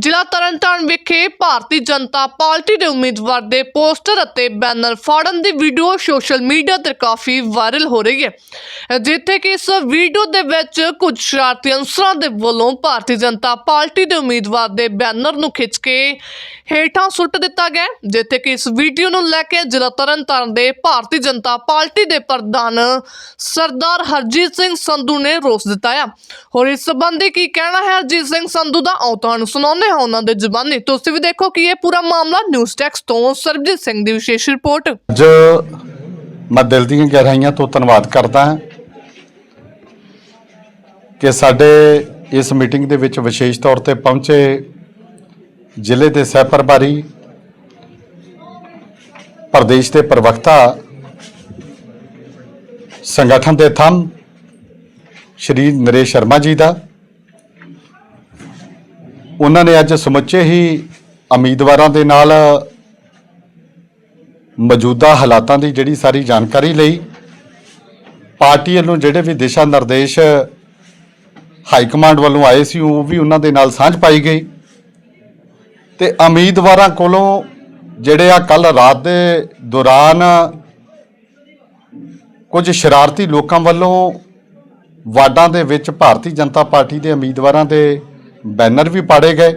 ਜ਼ਿਲ੍ਹਾ ਤਰਨਤਾਰਨ ਵਿਖੇ ਭਾਰਤੀ ਜਨਤਾ ਪਾਰਟੀ ਦੇ ਉਮੀਦਵਾਰ ਦੇ ਪੋਸਟਰ ਅਤੇ ਬੈਨਰ ਫਾੜਨ ਦੀ ਵੀਡੀਓ ਸੋਸ਼ਲ ਮੀਡੀਆ ਤੇ ਕਾਫੀ ਵਾਇਰਲ ਹੋ ਰਹੀ ਹੈ। ਜਿੱਥੇ ਕਿ ਇਸ ਵੀਡੀਓ ਦੇ ਵਿੱਚ ਕੁਝ ਸ਼ਰਾਰਤੀ ਅਨਸਰਾਂ ਦੇ ਵੱਲੋਂ ਭਾਰਤੀ ਜਨਤਾ ਪਾਰਟੀ ਦੇ ਉਮੀਦਵਾਰ ਦੇ ਬੈਨਰ ਨੂੰ ਖਿੱਚ ਕੇ ਹੇਠਾਂ ਸੁੱਟ ਦਿੱਤਾ ਗਿਆ ਜਿੱਥੇ ਕਿ ਇਸ ਵੀਡੀਓ ਨੂੰ ਲੈ ਕੇ ਜ਼ਿਲ੍ਹਾ ਤਰਨਤਾਰਨ ਦੇ ਭਾਰਤੀ ਜਨਤਾ ਪਾਰਟੀ ਦੇ ਪ੍ਰਧਾਨ ਸਰਦਾਰ ਹਰਜੀਤ ਸਿੰਘ ਸੰਧੂ ਨੇ ਰੋਸ ਦਿੱਤਾ ਹੈ ਹੋਰ ਇਸ ਸੰਬੰਧੀ ਕੀ ਕਹਿਣਾ ਹੈ ਹਰਜੀਤ ਸਿੰਘ ਸੰਧੂ ਦਾ? ਆਓ ਤੁਹਾਨੂੰ ਸੁਣਾਉਂਦੇ ਹਾਂ ਉਹਨਾਂ ਦੇ ਜ਼ੁਬਾਨੀ। ਤੁਸੀਂ ਵੀ ਦੇਖੋ ਕਿ ਇਹ ਪੂਰਾ ਮਾਮਲਾ ਨਿਊਜ਼ ਟੈਕਸ ਤੋਂ ਸਰਬਜੀਤ ਸਿੰਘ ਦੀ ਵਿਸ਼ੇਸ਼ ਰਿਪੋਰਟ। ਅੱਜ ਮੈਂ ਦਿਲ ਦੀਆਂ ਗਹਿਰਾਈਆਂ ਤੋਂ ਧੰਨਵਾਦ ਕਰਦਾ ਹਾਂ ਕਿ ਸਾਡੇ ਇਸ ਮੀਟਿੰਗ ਦੇ ਵਿੱਚ ਵਿਸ਼ੇਸ਼ ਤੌਰ ਤੇ ਪਹੁੰਚੇ ਜ਼ਿਲ੍ਹੇ ਦੇ ਸਹਿ ਪ੍ਰਭਾਰੀ, ਪ੍ਰਦੇਸ਼ ਦੇ ਪ੍ਰਵਕਤਾ, ਸੰਗਠਨ ਦੇ ਥੰਮ, ਸ਼੍ਰੀ ਨਰੇਸ਼ ਸ਼ਰਮਾ ਜੀ ਦਾ ਉਹਨਾਂ ਨੇ ਅੱਜ ਸਮੁੱਚੇ ਹੀ ਉਮੀਦਵਾਰਾਂ ਦੇ ਨਾਲ ਮੌਜੂਦਾ ਹਾਲਾਤਾਂ ਦੀ ਜਿਹੜੀ ਸਾਰੀ ਜਾਣਕਾਰੀ ਲਈ ਪਾਰਟੀ ਵੱਲੋਂ ਜਿਹੜੇ ਵੀ ਦਿਸ਼ਾ ਨਿਰਦੇਸ਼ ਹਾਈ ਕਮਾਂਡ ਵੱਲੋਂ ਆਏ ਸੀ, ਉਹ ਵੀ ਉਹਨਾਂ ਦੇ ਨਾਲ ਸਾਂਝ ਪਾਈ ਗਈ। ਤੇ ਉਮੀਦਵਾਰਾਂ ਕੋਲੋਂ ਜਿਹੜੇ ਆ ਕੱਲ ਰਾਤ ਦੇ ਦੌਰਾਨ ਕੁਝ ਸ਼ਰਾਰਤੀ ਲੋਕਾਂ ਵੱਲੋਂ ਵਾਰਡਾਂ ਦੇ ਵਿੱਚ ਭਾਰਤੀ ਜਨਤਾ ਪਾਰਟੀ ਦੇ ਉਮੀਦਵਾਰਾਂ ਦੇ ਬੈਨਰ ਵੀ ਪਾੜੇ ਗਏ।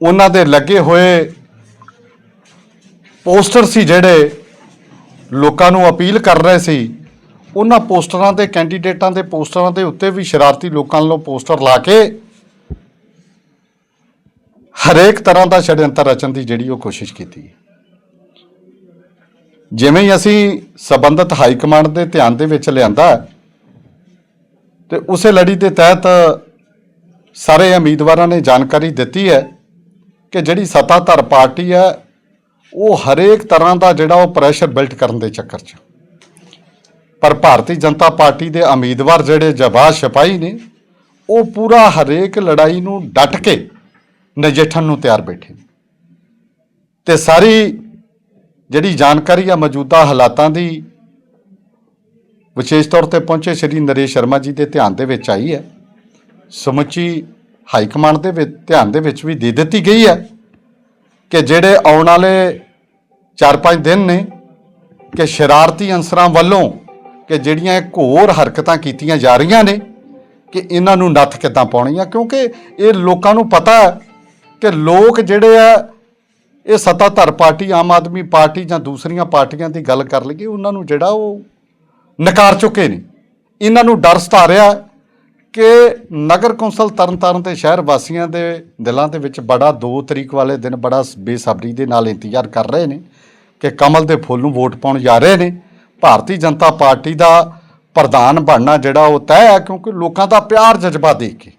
ਉਹਨਾਂ ਦੇ ਲੱਗੇ ਹੋਏ ਪੋਸਟਰ ਸੀ ਜਿਹੜੇ ਲੋਕਾਂ ਨੂੰ ਅਪੀਲ ਕਰ ਰਹੇ ਸੀ। ਉਹਨਾਂ ਪੋਸਟਰਾਂ ਦੇ ਕੈਂਡੀਡੇਟਾਂ ਦੇ ਪੋਸਟਰਾਂ ਦੇ ਉੱਤੇ ਵੀ ਸ਼ਰਾਰਤੀ ਲੋਕਾਂ ਵੱਲੋਂ ਪੋਸਟਰ ਲਾ ਕੇ ਹਰੇਕ ਤਰ੍ਹਾਂ ਦਾ ਛੜਯੰਤਰ ਰਚਣ ਦੀ ਜਿਹੜੀ ਉਹ ਕੋਸ਼ਿਸ਼ ਕੀਤੀ ਜਿਵੇਂ ਹੀ ਅਸੀਂ ਸਬੰਧਤ ਹਾਈ ਕਮਾਂਡ ਦੇ ਧਿਆਨ ਦੇ ਵਿੱਚ ਲਿਆਂਦਾ ਤੇ ਉਸੇ ਲੜੀ ਦੇ ਤਹਿਤ ਸਾਰੇ ਉਮੀਦਵਾਰਾਂ ਨੇ ਜਾਣਕਾਰੀ ਦਿੱਤੀ ਹੈ ਕਿ ਜਿਹੜੀ ਸੱਤਾਧਰ ਪਾਰਟੀ ਹੈ, ਉਹ ਹਰੇਕ ਤਰ੍ਹਾਂ ਦਾ ਜਿਹੜਾ ਉਹ ਪ੍ਰੈਸ਼ਰ ਬਿਲਟ ਕਰਨ ਦੇ ਚੱਕਰ 'ਚ। ਪਰ ਭਾਰਤੀ ਜਨਤਾ ਪਾਰਟੀ ਦੇ ਉਮੀਦਵਾਰ ਜਿਹੜੇ ਜਵਾਬ ਸਿਪਾਹੀ ਨੇ, ਉਹ ਪੂਰਾ ਹਰੇਕ ਲੜਾਈ ਨੂੰ ਡਟ ਕੇ ਨਜਿੱਠਣ ਨੂੰ ਤਿਆਰ ਬੈਠੇ ਨੇ। ਤੇ ਸਾਰੀ ਜਿਹੜੀ ਜਾਣਕਾਰੀ ਆ, ਮੌਜੂਦਾ ਹਾਲਾਤਾਂ ਦੀ ਵਿਸ਼ੇਸ਼ ਤੌਰ ਤੇ ਪਹੁੰਚੇ ਸ਼੍ਰੀ ਨਰੇਸ਼ ਸ਼ਰਮਾ ਜੀ ਦੇ ਧਿਆਨ ਦੇ ਵਿੱਚ ਆਈ ਹੈ। ਸਮੁੱਚੀ ਹਾਈ ਕਮਾਂਡ ਦੇ ਵਿੱਚ, ਧਿਆਨ ਦੇ ਵਿੱਚ ਵੀ ਦੇ ਦਿੱਤੀ ਗਈ ਹੈ ਕਿ ਜਿਹੜੇ ਆਉਣ ਵਾਲੇ 4-5 ਦਿਨ ਨੇ, ਕਿ ਸ਼ਰਾਰਤੀ ਅੰਸਰਾਂ ਵੱਲੋਂ, ਕਿ ਜਿਹੜੀਆਂ ਇਹ ਘੋਰ ਹਰਕਤਾਂ ਕੀਤੀਆਂ ਜਾ ਰਹੀਆਂ ਨੇ, ਕਿ ਇਹਨਾਂ ਨੂੰ ਨੱਥ ਕਿੱਦਾਂ ਪਾਉਣੀ ਆ ਕਿਉਂਕਿ ਇਹ ਲੋਕਾਂ ਨੂੰ ਪਤਾ ਹੈ ਕਿ ਲੋਕ ਜਿਹੜੇ ਆ, ਇਹ ਸੱਤਾਧਰ ਪਾਰਟੀ, ਆਮ ਆਦਮੀ ਪਾਰਟੀ ਜਾਂ ਦੂਸਰੀਆਂ ਪਾਰਟੀਆਂ ਦੀ ਗੱਲ ਕਰ ਲਈਏ, ਉਹਨਾਂ ਨੂੰ ਜਿਹੜਾ ਉਹ ਨਕਾਰ ਚੁੱਕੇ ਨੇ। ਇਹਨਾਂ ਨੂੰ ਡਰ ਸਤਾ ਰਿਹਾ ਕਿ ਨਗਰ ਕੌਂਸਲ ਤਰਨਤਾਰਨ ਦੇ ਸ਼ਹਿਰ ਵਾਸੀਆਂ ਦੇ ਦਿਲਾਂ ਦੇ ਵਿੱਚ ਬੜਾ 2 ਤਰੀਕ ਵਾਲੇ ਦਿਨ ਬੜਾ ਬੇਸਬਰੀ ਦੇ ਨਾਲ ਇੰਤਜ਼ਾਰ ਕਰ ਰਹੇ ਨੇ ਕਿ ਕਮਲ ਦੇ ਫੁੱਲ ਨੂੰ ਵੋਟ ਪਾਉਣ ਜਾ ਰਹੇ ਨੇ। ਭਾਰਤੀ ਜਨਤਾ ਪਾਰਟੀ ਦਾ ਪ੍ਰਧਾਨ ਬਣਨਾ ਜਿਹੜਾ ਉਹ ਤੈਅ ਹੈ ਕਿਉਂਕਿ ਲੋਕਾਂ ਦਾ ਪਿਆਰ ਜਜ਼ਬਾ ਦੇਖ ਕੇ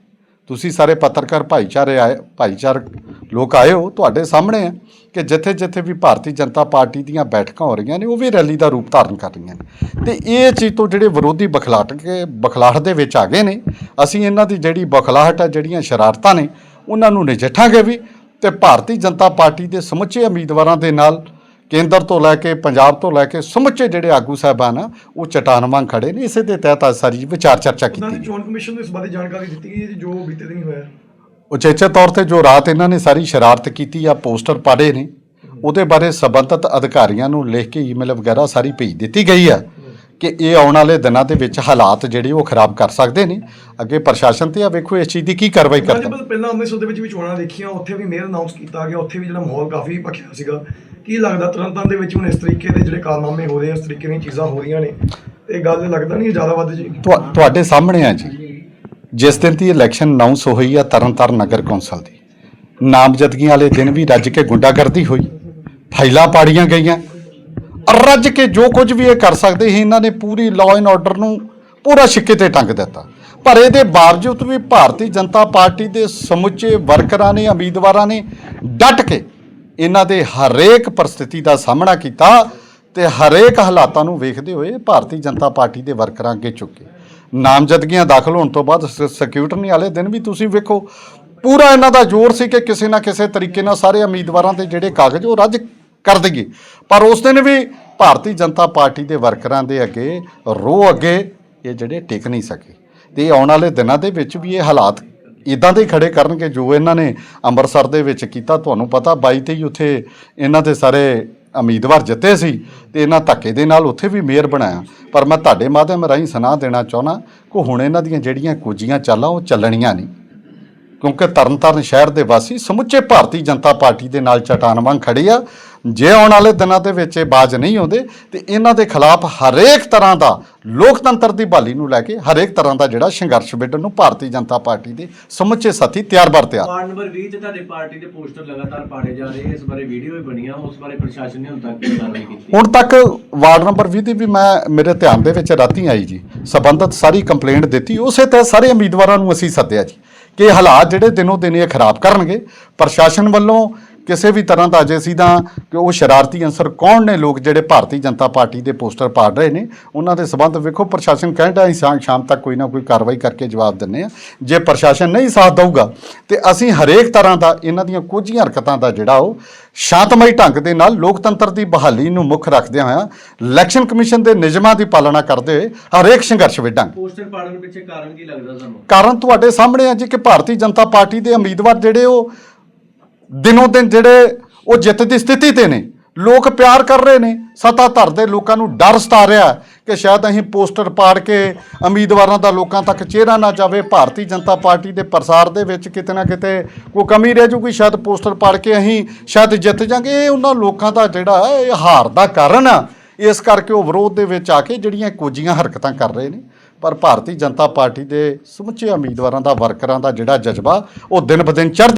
ਤੁਸੀਂ ਸਾਰੇ ਪੱਤਰਕਾਰ ਭਾਈਚਾਰੇ ਆਏ ਭਾਈਚਾਰਕ ਲੋਕ ਆਏ ਹੋ, ਤੁਹਾਡੇ ਸਾਹਮਣੇ ਹੈ ਕਿ ਜਿੱਥੇ ਜਿੱਥੇ ਵੀ ਭਾਰਤੀ ਜਨਤਾ ਪਾਰਟੀ ਦੀਆਂ ਬੈਠਕਾਂ ਹੋ ਰਹੀਆਂ ਨੇ, ਉਹ ਵੀ ਰੈਲੀ ਦਾ ਰੂਪ ਧਾਰਨ ਕਰ ਰਹੀਆਂ ਨੇ। ਤੇ ਇਹ ਚੀਜ਼ ਤੋਂ ਜਿਹੜੇ ਵਿਰੋਧੀ ਬਖਲਾਟ ਕੇ, ਬਖਲਾਹਟ ਦੇ ਵਿੱਚ ਆ ਗਏ ਨੇ, ਅਸੀਂ ਇਹਨਾਂ ਦੀ ਜਿਹੜੀ ਬਖਲਾਹਟ ਹੈ, ਜਿਹੜੀਆਂ ਸ਼ਰਾਰਤਾਂ ਨੇ, ਉਹਨਾਂ ਨੂੰ ਨਜਿੱਠਾਂਗੇ ਵੀ ਤੇ ਭਾਰਤੀ ਜਨਤਾ ਪਾਰਟੀ ਦੇ ਸਮੁੱਚੇ ਉਮੀਦਵਾਰਾਂ ਦੇ ਨਾਲ ਕੇਂਦਰ ਤੋਂ ਲੈ ਕੇ ਪੰਜਾਬ ਤੋਂ ਲੈ ਕੇ ਸਮੁੱਚੇ ਜਿਹੜੇ ਆਗੂ ਸਾਹਿਬਾਨ ਆ ਉਹ ਚਟਾਨ ਵਾਂਗ ਖੜੇ ਨੇ ਇਸੇ ਦੇ ਤਹਿਤ ਅੱਜ ਸਾਰੀ ਵਿਚਾਰ ਚਰਚਾ ਕੀਤੀ ਗਈ। ਚੋਣ ਕਮਿਸ਼ਨ ਨੂੰ ਇਸ ਬਾਰੇ ਜਾਣਕਾਰੀ ਦਿੱਤੀ ਗਈ ਹੈ ਜੀ, ਜੋ ਬੀਤੇ ਦਿਨ ਹੋਇਆ। ਉਚੇਚੇ ਤੌਰ ਤੇ ਜੋ ਰਾਤ ਇਹਨਾਂ ਨੇ ਸਾਰੀ ਸ਼ਰਾਰਤ ਕੀਤੀ ਆ ਪੋਸਟਰ ਪਾੜੇ ਨੇ ਉਹਦੇ ਬਾਰੇ ਸਬੰਧਤ ਅਧਿਕਾਰੀਆਂ ਨੂੰ ਲਿਖ ਕੇ ਈਮੇਲ ਵਗੈਰਾ ਸਾਰੀ ਭੇਜ ਦਿੱਤੀ ਗਈ ਆ। ਕਿ ਇਹ ਆਉਣ ਵਾਲੇ ਦਿਨਾਂ ਦੇ ਵਿੱਚ ਹਾਲਾਤ ਜਿਹੜੇ ਉਹ ਖਰਾਬ ਕਰ ਸਕਦੇ ਨੇ। ਅੱਗੇ ਪ੍ਰਸ਼ਾਸਨ ਤੇ ਆ ਵੇਖੋ ਇਸ ਚੀਜ਼ ਦੀ ਕੀ ਕਾਰਵਾਈ ਕਰਦਾ। ਪਹਿਲਾਂ ਅੰਮ੍ਰਿਤਸਰ ਦੇ ਵਿੱਚ ਵੀ ਚੋਣਾਂ ਦੇਖੀਆਂ ਉੱਥੇ ਵੀ ਮੇਅਰ ਅਨਾਉਂਸ ਕੀਤਾ ਗਿਆ ਉੱਥੇ ਵੀ ਜਿਹੜਾ ਮਾਹੌਲ ਕਾਫੀ ਭਖਿਆ ਸੀਗਾ। ਕੀ ਲੱਗਦਾ ਤਰਨਤਾਰਨ ਦੇ ਵਿੱਚ ਹੁਣ ਇਸ ਤਰੀਕੇ ਦੇ ਜਿਹੜੇ ਕਾਰਨਾਮੇ ਹੋ ਰਹੇ ਆ ਇਸ ਤਰੀਕੇ ਦੀਆਂ ਚੀਜ਼ਾਂ ਹੋ ਰਹੀਆਂ ਨੇ? ਇਹ ਗੱਲ ਲੱਗਦਾ ਨਹੀਂ ਜ਼ਿਆਦਾ ਵੱਧ ਜੀ ਤੁਹਾ- ਤੁਹਾਡੇ ਸਾਹਮਣੇ ਆ ਜੀ। ਜਿਸ ਦਿਨ ਦੀ ਇਲੈਕਸ਼ਨ ਅਨਾਉਂਸ ਹੋਈ ਆ ਤਰਨਤਾਰਨ ਨਗਰ ਕੌਂਸਲ ਦੀ। ਨਾਮਜ਼ਦਗੀਆਂ ਵਾਲੇ ਦਿਨ ਵੀ ਰੱਜ ਕੇ ਗੁੰਡਾਗਰਦੀ ਹੋਈ। ਫਾਈਲਾਂ ਪਾੜੀਆਂ ਗਈਆਂ। ਰੱਜ ਕੇ ਜੋ ਕੁਝ ਵੀ ਇਹ ਕਰ ਸਕਦੇ ਸੀ, ਇਹਨਾਂ ਨੇ ਪੂਰੀ ਲਾਅ ਐਂਡ ਆਰਡਰ ਨੂੰ ਪੂਰਾ ਛਿੱਕੇ ਤੇ ਟੰਗ ਦਿੱਤਾ। ਪਰ ਇਹਦੇ ਬਾਵਜੂਦ ਵੀ ਭਾਰਤੀ ਜਨਤਾ ਪਾਰਟੀ ਦੇ ਸਮੁੱਚੇ ਵਰਕਰਾਂ ਨੇ, ਉਮੀਦਵਾਰਾਂ ਨੇ ਡਟ ਕੇ ਇਹਨਾਂ ਦੇ ਹਰੇਕ ਪਰਿਸਥਿਤੀ ਦਾ ਸਾਹਮਣਾ ਕੀਤਾ ਤੇ ਹਰੇਕ ਹਾਲਾਤਾਂ ਨੂੰ ਵੇਖਦੇ ਹੋਏ ਭਾਰਤੀ ਜਨਤਾ ਪਾਰਟੀ ਦੇ ਵਰਕਰਾਂ ਅੱਗੇ ਝੁਕੇ। ਨਾਮਜ਼ਦਗੀਆਂ ਦਾਖਲ ਹੋਣ ਤੋਂ ਬਾਅਦ ਸਿਕਿਉਰਿਟੀ ਵਾਲੇ ਦਿਨ ਵੀ ਤੁਸੀਂ ਵੇਖੋ, ਪੂਰਾ ਇਹਨਾਂ ਦਾ ਜ਼ੋਰ ਸੀ ਕਿ ਕਿਸੇ ਨਾ ਕਿਸੇ ਤਰੀਕੇ ਨਾਲ ਸਾਰੇ ਉਮੀਦਵਾਰਾਂ ਦੇ ਜਿਹੜੇ ਕਾਗਜ਼, ਉਹ ਰੱਜ ਕਰ ਦਈਏ ਪਰ ਉਸ ਦਿਨ ਵੀ ਭਾਰਤੀ ਜਨਤਾ ਪਾਰਟੀ ਦੇ ਵਰਕਰਾਂ ਦੇ ਅੱਗੇ, ਰੋ ਅੱਗੇ ਇਹ ਜਿਹੜੇ ਟਿਕ ਨਹੀਂ ਸਕੇ। ਤੇ ਆਉਣ ਵਾਲੇ ਦਿਨਾਂ ਦੇ ਵਿੱਚ ਵੀ ਇਹ ਹਾਲਾਤ ਇਦਾਂ ਦੇ ਹੀ ਖੜੇ ਕਰਨਗੇ ਜੋ ਇਹਨਾਂ ਨੇ ਅੰਮ੍ਰਿਤਸਰ ਦੇ ਵਿੱਚ ਕੀਤਾ। ਤੁਹਾਨੂੰ ਪਤਾ 22 ਤੇ ਹੀ ਉੱਥੇ ਇਹਨਾਂ ਦੇ ਸਾਰੇ ਉਮੀਦਵਾਰ ਜਿੱਤੇ ਸੀ ਤੇ ਇਹਨਾਂ ਧੱਕੇ ਦੇ ਨਾਲ ਉੱਥੇ ਵੀ ਮੇਅਰ ਬਣਾਇਆ। ਪਰ ਮੈਂ ਤੁਹਾਡੇ ਮਾਧਿਅਮ ਰਾਹੀਂ ਸੁਣਾ ਦੇਣਾ ਚਾਹੁੰਦਾ ਕਿ ਹੁਣ ਇਹਨਾਂ ਦੀਆਂ ਜਿਹੜੀਆਂ ਕੁਝੀਆਂ ਚਾਲਾਂ ਉਹ ਚੱਲਣੀਆਂ ਨਹੀਂ। ਕਿਉਂਕਿ ਤਰਨਤਾਰਨ ਸ਼ਹਿਰ ਦੇ ਵਾਸੀ ਸਮੁੱਚੇ ਭਾਰਤੀ ਜਨਤਾ ਪਾਰਟੀ ਦੇ ਨਾਲ ਚਟਾਨ ਵਾਂਗ ਖੜੇ ਆ। ਜੇ ਆਉਣ ਵਾਲੇ ਦਿਨਾਂ ਦੇ ਵਿੱਚ ਇਹ ਬਾਜ ਨਹੀਂ ਆਉਂਦੇ ਤੇ ਇਹਨਾਂ ਦੇ ਖਿਲਾਫ ਹਰੇਕ ਤਰ੍ਹਾਂ ਦਾ ਲੋਕਤੰਤਰ ਦੀ ਬਹਾਲੀ ਨੂੰ ਲੈ ਕੇ ਹਰੇਕ ਤਰ੍ਹਾਂ ਦਾ ਜਿਹੜਾ ਸੰਘਰਸ਼ ਵਿੱਢਣ ਨੂੰ ਭਾਰਤੀ ਜਨਤਾ ਪਾਰਟੀ ਦੇ ਸਮੁੱਚੇ ਸਾਥੀ ਤਿਆਰ ਬਰ ਤਿਆਰ। ਵਾਰਡ ਨੰਬਰ 20 ਤੇ ਤੁਹਾਡੇ ਪਾਰਟੀ ਦੇ ਪੋਸਟਰ ਲਗਾਤਾਰ ਪਾੜੇ ਜਾ ਰਹੇ ਇਸ ਬਾਰੇ ਵੀਡੀਓ ਵੀ ਬਣੀਆਂ ਉਸ ਬਾਰੇ ਪ੍ਰਸ਼ਾਸਨ ਨੇ ਹੁਣ ਤੱਕ ਕੋਈ ਕਾਰਵਾਈ ਕੀਤੀ? ਹੁਣ ਤੱਕ ਵਾਰਡ ਨੰਬਰ 20 ਦੀ ਵੀ ਮੈਂ ਮੇਰੇ ਧਿਆਨ ਦੇ ਵਿੱਚ ਰਾਤੀ ਆਈ ਜੀ ਸਬੰਧਤ ਸਾਰੀ ਕੰਪਲੇਂਟ ਦਿੱਤੀ ਉਸੇ ਤੇ ਸਾਰੇ ਉਮੀਦਵਾਰਾਂ ਨੂੰ ਅਸੀਂ ਸੱਦਿਆ ਜੀ। ਕਿ ਹਾਲਾਤ ਜਿਹੜੇ ਦਿਨੋਂ ਦਿਨ ਇਹ ਖਰਾਬ ਕਰਨਗੇ ਪ੍ਰਸ਼ਾਸਨ ਵੱਲੋਂ ਕਿਸੇ ਵੀ ਤਰ੍ਹਾਂ ਦਾ ਅਜੇ ਸਿੱਧਾ ਕਿ ਉਹ ਸ਼ਰਾਰਤੀ ਅੰਸਰ ਕੌਣ ਨੇ? ਲੋਕ ਜਿਹੜੇ ਭਾਰਤੀ ਜਨਤਾ ਪਾਰਟੀ ਦੇ ਪੋਸਟਰ ਪਾੜ ਰਹੇ ਨੇ ਉਹਨਾਂ ਦੇ ਸਬੰਧ ਵੇਖੋ ਪ੍ਰਸ਼ਾਸਨ ਕਹਿੰਦਾ ਅਸੀਂ ਸ਼ਾ- ਸ਼ਾਮ ਤੱਕ ਕੋਈ ਨਾ ਕੋਈ ਕਾਰਵਾਈ ਕਰਕੇ ਜਵਾਬ ਦਿੰਨੇ ਆ ਜੇ ਪ੍ਰਸ਼ਾਸਨ ਨਹੀਂ ਸਾਥ ਦਊਗਾ ਤੇ ਅਸੀਂ ਹਰੇਕ ਤਰ੍ਹਾਂ ਦਾ ਇਹਨਾਂ ਦੀਆਂ ਕੁਝ ਹਰਕਤਾਂ ਦਾ ਜਿਹੜਾ ਉਹ ਸ਼ਾਂਤਮਈ ਢੰਗ ਦੇ ਨਾਲ ਲੋਕਤੰਤਰ ਦੀ ਬਹਾਲੀ ਨੂੰ ਮੁੱਖ ਰੱਖਦਿਆਂ ਹੋਇਆਂ ਇਲੈਕਸ਼ਨ ਕਮਿਸ਼ਨ ਦੇ ਨਿਯਮਾਂ ਦੀ ਪਾਲਣਾ ਕਰਦੇ ਹੋਏ ਹਰੇਕ ਸੰਘਰਸ਼ ਵਿੱਢਾਂਗੇ। ਪੋਸਟਰ ਪਾੜਨ ਪਿੱਛੇ ਕਾਰਨ ਕੀ ਲੱਗਦਾ ਤੁਹਾਨੂੰ? ਕਾਰਨ ਤੁਹਾਡੇ ਸਾਹਮਣੇ ਆ ਜੀ ਕਿ ਭਾਰਤੀ ਜਨਤਾ ਪਾਰਟੀ ਦੇ ਉਮੀਦਵਾਰ ਜਿਹੜੇ ਉਹ ਦਿਨੋਂ ਦਿਨ ਜਿਹੜੇ ਉਹ ਜਿੱਤ ਦੀ ਸਥਿਤੀ ਤੇ ਨੇ, ਲੋਕ ਪਿਆਰ ਕਰ ਰਹੇ ਨੇ ਸੱਤਾਧਰ ਦੇ ਲੋਕਾਂ ਨੂੰ ਡਰ ਸਤਾ ਰਿਹਾ ਕਿ ਸ਼ਾਇਦ ਅਸੀਂ ਪੋਸਟਰ ਪਾੜ ਕੇ ਉਮੀਦਵਾਰਾਂ ਦਾ ਲੋਕਾਂ ਤੱਕ ਚਿਹਰਾ ਨਾ ਜਾਵੇ, ਭਾਰਤੀ ਜਨਤਾ ਪਾਰਟੀ ਦੇ ਪ੍ਰਸਾਰ ਦੇ ਵਿੱਚ ਕਿਤੇ ਨਾ ਕਿਤੇ ਕੋਈ ਕਮੀ ਰਹਿ ਜੂਗੀ, ਸ਼ਾਇਦ ਪੋਸਟਰ ਪਾੜ ਕੇ ਅਸੀਂ ਸ਼ਾਇਦ ਜਿੱਤ ਜਾਾਂਗੇ। ਇਹ ਉਹਨਾਂ ਲੋਕਾਂ ਦਾ ਜਿਹੜਾ ਇਹ ਹਾਰ ਦਾ ਕਾਰਨ ਆ। ਇਸ ਕਰਕੇ ਉਹ ਵਿਰੋਧ ਦੇ ਵਿੱਚ ਆ ਕੇ ਜਿਹੜੀਆਂ ਕੋਝੀਆਂ ਹਰਕਤਾਂ ਕਰ ਰਹੇ ਨੇ, ਪਰ ਭਾਰਤੀ ਜਨਤਾ ਪਾਰਟੀ ਦੇ ਸਮੁੱਚੇ ਉਮੀਦਵਾਰਾਂ ਦਾ, ਵਰਕਰਾਂ ਦਾ ਜਿਹੜਾ ਜਜ਼ਬਾ, ਉਹ ਦਿਨ ਬ ਦਿਨ ਚੜ੍ਹ